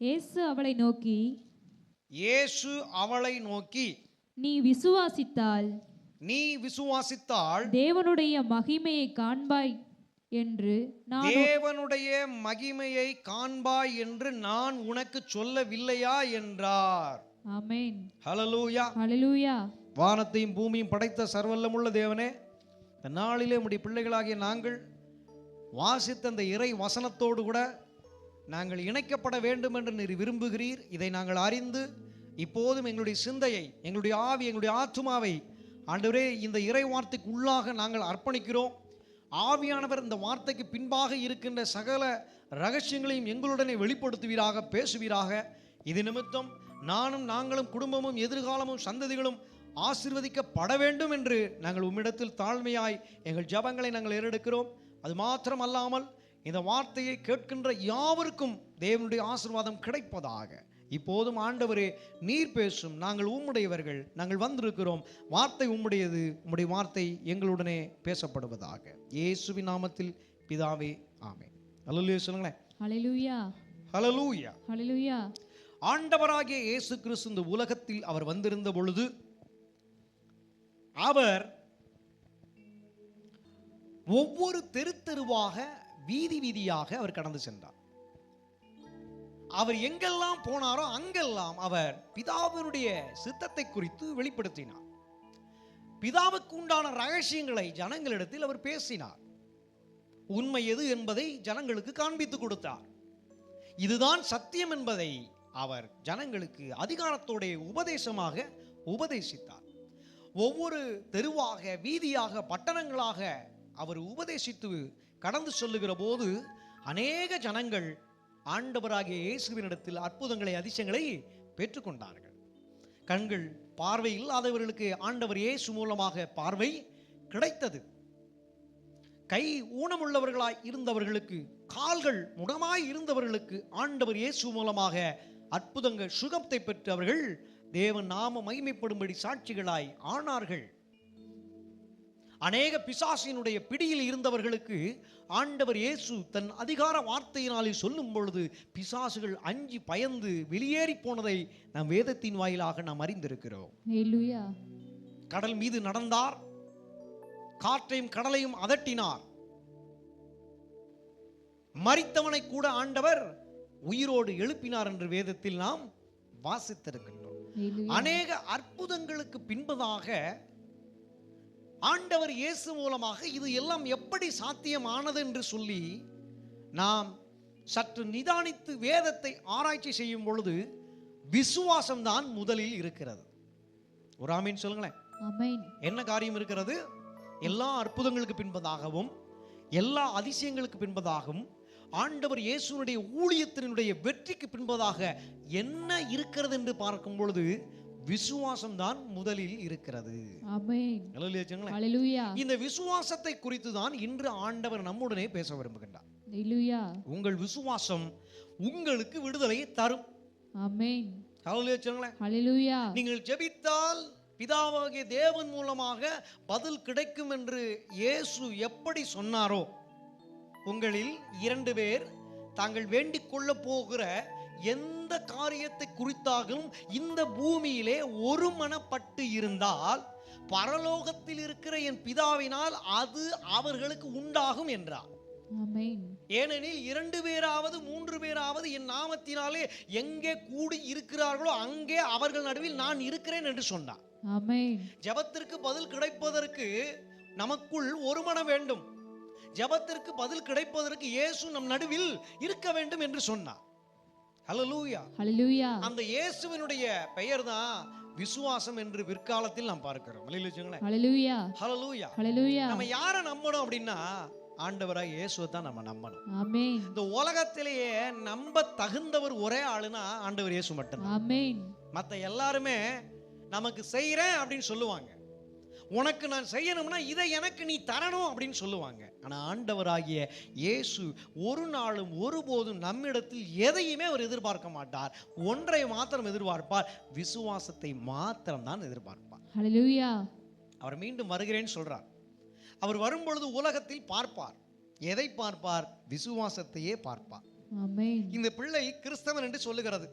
இயேசு அவளை நோக்கி இயேசு அவளை நோக்கி நீ விசுவாசித்தால் நீ விசுவாசித்தால் தேவனுடைய மகிமையை காண்பாய் என்று நான் தேவனுடைய மகிமையை காண்பாய் என்று நான் உனக்கு சொல்லவில்லையா? என்றார். ஆமென். ஹalleluya. ஹalleluya. வானத்தையும் பூமியும் படைத்த சர்வல்லமுள்ள தேவனே இந்த நாளிலே உம்முடைய பிள்ளைகளாகிய நாங்கள் வாசித்த அந்த இறை வசனத்தோடு கூட நாங்கள் இணைக்கப்பட வேண்டும் என்று நீர் விரும்புகிறீர். இதை நாங்கள் அறிந்து இப்போதும் எங்களுடைய சிந்தையை எங்களுடைய ஆவி எங்களுடைய ஆத்மாவை ஆண்டவரே இந்த இறை வார்த்தைக்கு உள்ளாக நாங்கள் அர்ப்பணிக்கிறோம். ஆவியானவர் இந்த வார்த்தைக்கு பின்பாக இருக்கின்ற சகல ரகசியங்களையும் எங்களுடனே வெளிப்படுத்துவீராக பேசுவீராக. இது நிமித்தம் நானும் நாங்களும் குடும்பமும் எதிர்காலமும் சந்ததிகளும் ஆசீர்வதிக்கப்பட வேண்டும் என்று நாங்கள் உம்மிடத்தில் தாழ்மையாய் எங்கள் ஜபங்களை நாங்கள் ஏறெடுக்கிறோம். அது மாத்திரம் அல்லாமல் இந்த வார்த்தையை கேட்கின்ற யாவருக்கும் தேவனுடைய ஆசீர்வாதம் கிடைப்பதாக. இப்போதும் ஆண்டவரே நீர் பேசும். நாங்கள் உம்முடையவர்கள் நாங்கள் வந்திருக்கிறோம். வார்த்தை உம்முடையது உம்முடைய வார்த்தை எங்களுடனே பேசப்படுவதாக. இயேசுவின் நாமத்தில் பிதாவே ஆமென். அல்லேலூயா சொல்லுங்களேன். ஆண்டவராகிய இயேசு கிறிஸ்து இந்த உலகத்தில் அவர் வந்திருந்த பொழுது அவர் ஒவ்வொரு தெரு தெருவாக வீதி வீதியாக அவர் கடந்து சென்றார். அவர் எங்கெல்லாம் போனாரோ அங்கெல்லாம் அவர் பிதாவினுடைய சித்தத்தை குறித்து வெளிப்படுத்தினார். பிதாவுக்கு உண்டான ரகசியங்களை ஜனங்களிடத்தில் அவர் பேசினார். உண்மை எது என்பதை ஜனங்களுக்கு காண்பித்து கொடுத்தார். இதுதான் சத்தியம் என்பதை அவர் ஜனங்களுக்கு அதிகாரத்தோடைய உபதேசமாக உபதேசித்தார். ஒவ்வொரு தெருவாக வீதியாக பட்டணங்களாக அவர் உபதேசித்து கடந்து சொல்லுகிற போது அநேக ஜனங்கள் ஆண்டவராகிய இயேசுவினிடத்தில் அற்புதங்களை அதிசயங்களை பெற்றுக்கொண்டார்கள். கண்கள் பார்வை இல்லாதவர்களுக்கு ஆண்டவர் இயேசு மூலமாக பார்வை கிடைத்தது. கை ஊனமுள்ளவர்களாய் இருந்தவர்களுக்கு கால்கள் முடமாய் இருந்தவர்களுக்கு ஆண்டவர் இயேசு மூலமாக அற்புதங்கள் சுகத்தை பெற்று அவர்கள் தேவன் நாம மகிமைப்படும்படி சாட்சிகளாய் ஆனார்கள். அநேக பிசாசினுடைய பிடியில் இருந்தவர்களுக்கு ஆண்டவர் இயேசு தன் அதிகார வார்த்தையினாலே சொல்லும் பொழுது பிசாசுகள் அஞ்சி பயந்து வெளியேறி போனதை நம் வேதத்தின் வாயிலாக நாம் அறிந்திருக்கிறோம். கடல் மீது நடந்தார். காற்றையும் கடலையும் அதட்டினார். மரித்தவனை கூட ஆண்டவர் உயிரோடு எழுப்பினார் என்று வேதத்தில் நாம் வாசித்திருக்கின்றோம். அநேக அற்புதங்களுக்கு பின்பதாக ஆண்டவர் இயேசு மூலமாக இது எல்லாம் எப்படி சாத்தியமானது என்று சொல்லி நாம் சற்று நிதானித்து வேதத்தை ஆராய்ச்சி செய்யும் பொழுது விசுவாசம்தான் முதலில் இருக்கிறது. ஒரு ஆமீன் சொல்லுங்களேன். என்ன காரியம் இருக்கிறது? எல்லா அற்புதங்களுக்கு பின்பதாகவும் எல்லா அதிசயங்களுக்கு பின்பதாகவும் ஆண்டவர் இயேசுனுடைய ஊழியத்தினுடைய வெற்றிக்கு பின்பதாக என்ன இருக்கிறது என்று பார்க்கும் பொழுது விசுவாசம் தான் முதலில் இருக்கிறது. இந்த விசுவாசத்தை குறித்து தான் இன்று ஆண்டவர் நம்முடனே பேச விரும்புகின்றார். உங்கள் விசுவாசம் உங்களுக்கு விடுதலையை தரும். நீங்கள் ஜெபித்தால் பிதாவாகிய தேவன் மூலமாக பதில் கிடைக்கும் என்று இயேசு எப்படி சொன்னாரோ உங்களில் இரண்டு பேர் தாங்கள் வேண்டிக் கொள்ள போகிற எந்த காரியத்தை குறித்தாகவும் இந்த பூமியிலே ஒருமனப்பட்டு இருந்தால் பரலோகத்தில் இருக்கிற என் பிதாவினால் அது அவர்களுக்கு உண்டாகும் என்றார். ஏனெனில் இரண்டு பேராவது மூன்று பேராவது என் நாமத்தினாலே எங்கே கூடி இருக்கிறார்களோ அங்கே அவர்கள் நடுவில் நான் இருக்கிறேன் என்று சொன்னார். ஜெபத்திற்கு பதில் கிடைப்பதற்கு நமக்குள் ஒரு மனம் வேண்டும். ஜெபத்திற்கு பதில் கிடைப்பதற்கு இயேசு நம் நடுவில் இருக்க வேண்டும் என்று சொன்னார். ஹalleluya. ஹalleluya அந்த இயேசுவினுடைய பெயர் தான் விசுவாசம் என்று பிற்காலத்தில் நாம் பார்க்கிறோம். ஹalleluya ஹalleluya. ஹalleluya நம்ம யாரை நம்பணும் அப்படின்னா ஆண்டவராய் இயேசுவை தான் நம்ம நம்பணும். இந்த உலகத்திலேயே நம்ப தகுந்தவர் ஒரே ஆளுனா ஆண்டவர் இயேசு மட்டும்தான். ஆமென் மற்ற எல்லாருமே நமக்கு செய்கிறேன் அப்படின்னு சொல்லுவாங்க. உனக்கு நான் செய்யணும்னா இதை எனக்கு நீ தரணும் அப்படின்னு சொல்லுவாங்க. ஆனால் ஆண்டவராகிய இயேசு ஒரு நாளும் ஒருபோதும் நம்மிடத்தில் எதையுமே அவர் எதிர்பார்க்க மாட்டார். ஒன்றை மாத்திரம் எதிர்பார்ப்பார். விசுவாசத்தை மாத்திரம் தான் எதிர்பார்ப்பார் அவர் மீண்டும் வருகிறேன்னு சொல்றார். அவர் வரும்பொழுது உலகத்தில் பார்ப்பார். எதை பார்ப்பார்? விசுவாசத்தையே பார்ப்பார். இந்த பிள்ளை கிறிஸ்தவன் என்று சொல்லுகிறது.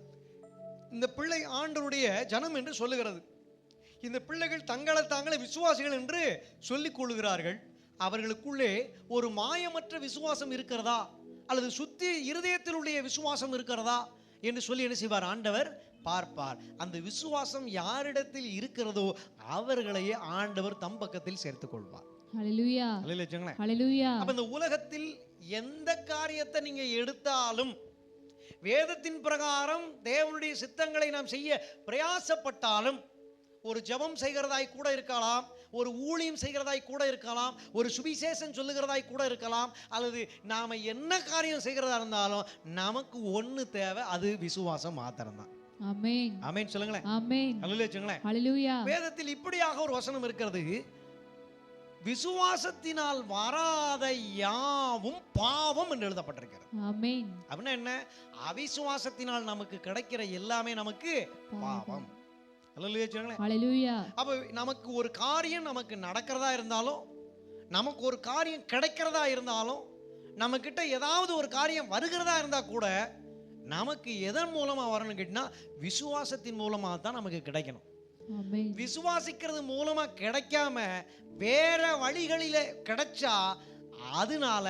இந்த பிள்ளை ஆண்டவருடைய ஜனம் என்று சொல்லுகிறது. இந்த பிள்ளைகள் தங்களை தாங்களே விசுவாசிகள் என்று சொல்லிக் கொள்கிறார்கள் அவர்களுக்குள்ளே ஒரு மாயமற்ற விசுவாசம் இருக்கிறதா? அல்லது சுத்தி இருதயத்தினுடைய விசுவாசம் இருக்கிறதா? என்று சொல்லி என்ன செய்வார்? ஆண்டவர் பார்ப்பார். அந்த விசுவாசம் யாரிடத்தில் இருக்கிறதோ அவர்களையே ஆண்டவர் தம் பக்கத்தில் சேர்த்துக் கொள்வார். ஹalleluya அல்ல ஹalleluya அப்ப இந்த உலகத்தில் எந்த காரியத்தை நீங்க எடுத்தாலும் வேதத்தின் பிரகாரம் தேவனுடைய சித்தங்களை நாம் செய்ய பிரயாசப்பட்டாலும் ஒரு ஜெபம் செய்கிறதாய் கூட இருக்கலாம் ஒரு ஊழியம் செய்கிறதாய் கூட இருக்கலாம் ஒரு சுவிசேஷம் சொல்லுகிறதாய் கூட இருக்கலாம் அல்லது நாம என்ன காரியம் செய்கிறதா இருந்தாலும் நமக்கு ஒண்ணு தேவை அது விசுவாசம் மாத்திரம்தான். ஆமென். சொல்லுங்களேன். வேதத்தில் இப்படியாக ஒரு வசனம் இருக்கிறது. விசுவாசத்தினால் வராத யாவும் பாவம் என்று எழுதப்பட்டிருக்கிறது. அப்படின்னா என்ன? அவிசுவாசத்தினால் நமக்கு கிடைக்கிற எல்லாமே நமக்கு பாவம். அப்ப நமக்கு ஒரு காரியம் நமக்கு நடக்கிறதா இருந்தாலும் நமக்கு ஒரு காரியம் கிடைக்கிறதா இருந்தாலும் நம்ம கிட்ட ஏதாவது ஒரு காரியம் வருகிறதா இருந்தா கூட நமக்கு எதன் மூலமா வரணும் கேட்டினா விசுவாசத்தின் மூலமா தான் நமக்கு கிடைக்கணும். விசுவாசிக்கிறது மூலமா கிடைக்காம வேற வழிகளில கிடைச்சா அதனால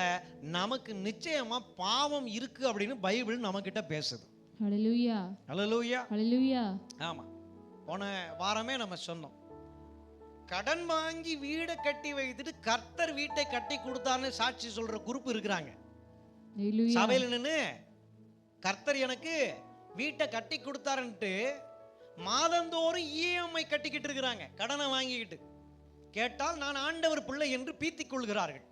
நமக்கு நிச்சயமா பாவம் இருக்கு அப்படின்னு பைபிள் நம்ம கிட்ட பேசுது ஆமா. போன வாரமே நம்ம சொன்னோம். கடன் வாங்கி வீடை கட்டி வைத்துட்டு கர்த்தர் வீட்டை கட்டி கொடுத்தான்னு சாட்சி சொல்ற குரூப் இருக்கிறாங்க. சபையில நின்னு கர்த்தர் எனக்கு வீட்டை கட்டி கொடுத்தாருன்ட்டு மாதந்தோறும் இஎம்ஐ கட்டிக்கிட்டு இருக்கிறாங்க கடனை வாங்கிக்கிட்டு. கேட்டால் நான் ஆண்டவர் பிள்ளை என்று பீத்திக் கொள்கிறார்கள்.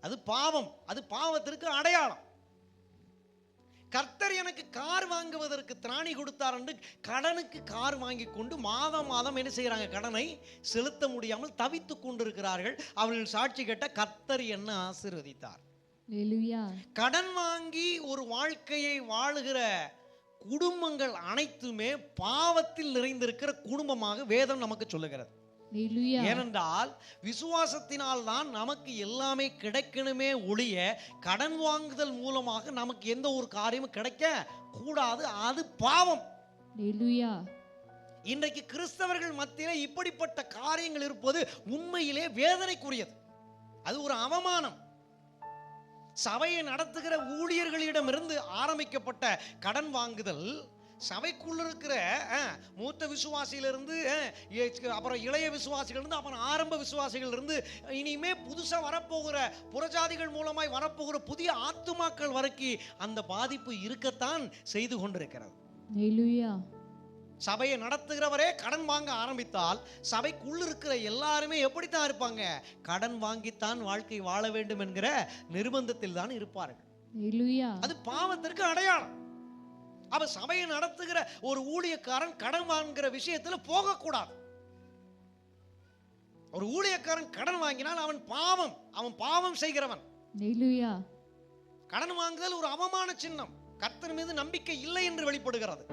அது பாவம் அது பாவத்திற்கு அடையாளம். கர்த்தர் எனக்கு கார் வாங்குவதற்கு திராணி கொடுத்தார் என்று கடனுக்கு கார் வாங்கி கொண்டு மாதம் மாதம் என்ன செய்கிறாங்க? கடனை செலுத்த முடியாமல் தவித்துக் கொண்டிருக்கிறார்கள். அவர்கள் சாட்சி கேட்ட கர்த்தர் என்ன ஆசீர்வதித்தார். கடன் வாங்கி ஒரு வாழ்க்கையை வாழுகிற குடும்பங்கள் அனைத்துமே பாவத்தில் நிறைந்திருக்கிற குடும்பமாக வேதம் நமக்கு சொல்லுகிறது. ஏனென்றால் விசுவாசத்தினால் தான் நமக்கு எல்லாமே கிடைக்கணுமே ஒழிய கடன் வாங்குதல் மூலமாக நமக்கு எந்த ஒரு காரியமும் கிடைக்க கூடாது. அது பாவம். இன்றைக்கு கிறிஸ்தவர்கள் மத்தியிலே இப்படிப்பட்ட காரியங்கள் இருப்பது உண்மையிலே வேதனைக்குரியது. அது ஒரு அவமானம். சபையை நடத்துகிற ஊழியர்களிடமிருந்து ஆரம்பிக்கப்பட்ட கடன் வாங்குதல் சபைக்குள்ள இருக்கிற மூத்த விசுவாசியிலிருந்து அப்புறம் இளைய விசுவாசிகள் இருந்து அப்புறம் ஆரம்ப விசுவாசிகள் இருந்து இனிமே புதுசா வரப்போகிற புறஜாதிகள் மூலமாய் வரப்போகிற புதிய ஆத்துமாக்கள் வரைக்கும் அந்த பாதிப்பு இருக்கத்தான் செய்து கொண்டிருக்கிறது. சபையை நடத்துகிறவரே கடன் வாங்க ஆரம்பித்தால் சபைக்குள் இருக்கிற எல்லாருமே எப்படித்தான் இருப்பாங்க? கடன் வாங்கித்தான் வாழ்க்கை வாழ வேண்டும் என்கிற நிர்பந்தத்தில் தான் இருப்பார்கள் அது பாவத்திற்கு அடையாளம். அப்ப சபையை நடத்துகிற ஒரு ஊழியக்காரன் கடன் வாங்குகிற விஷயத்துல போகக்கூடாது. ஒரு ஊழியக்காரன் கடன் வாங்கினால் அவன் பாவம் அவன் பாவம் செய்கிறவன். கடன் வாங்குதல் ஒரு அவமான சின்னம். கர்த்தர் மீது நம்பிக்கை இல்லை என்று வெளிப்படுகிறது.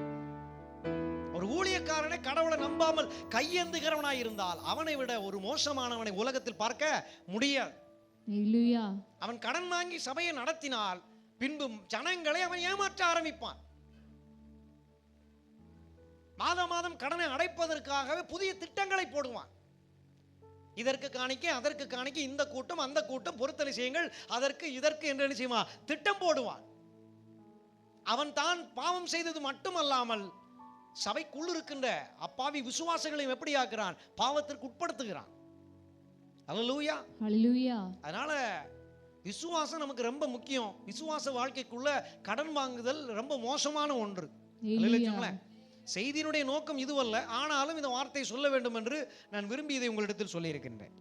ஒரு ஊழியக்காரனை கடவுளை நம்பாமல் கையேந்துகிறவனாய் இருந்தால் அவனை விட ஒரு மோசமானவனை உலகத்தில் பார்க்க முடியாது. அவன் கடன் வாங்கி சபையை நடத்தினால் பின்பு ஜனங்களை அவன் ஏமாற்ற ஆரம்பிப்பான். மாதம் மாதம் கடனை அடைப்பதற்காகவே புதிய திட்டங்களை போடுவான். இதற்கு காணிக்க அதற்கு காணிக்க இந்த கூட்டம் அந்த கூட்டம் பொருத்தனை செய்யுங்கள் அதற்கு இதற்கு என்று என்ன செய்வான்? திட்டம் போடுவான். அவன் தான் பாவம் செய்தது மட்டுமல்லாமல் சபைக்குள் இருக்கின்ற அப்பாவி விசுவாசங்களையும் எப்படி ஆக்குறான்? பாவத்திற்கு உட்படுத்துகிறான். அல்லேலூயா. ஹalleluya அதனால விசுவாசம் நமக்கு ரொம்ப முக்கியம். விசுவாச வாழ்க்கைக்குள்ள கடன் வாங்குதல் ரொம்ப மோசமான ஒன்று? செய்தியினுடைய நோக்கம் இதுவல்ல. ஆனாலும் இந்த வார்த்தையை சொல்ல வேண்டும் என்று நான் விரும்பி இதை உங்களிடத்தில் சொல்லியிருக்கின்றேன்.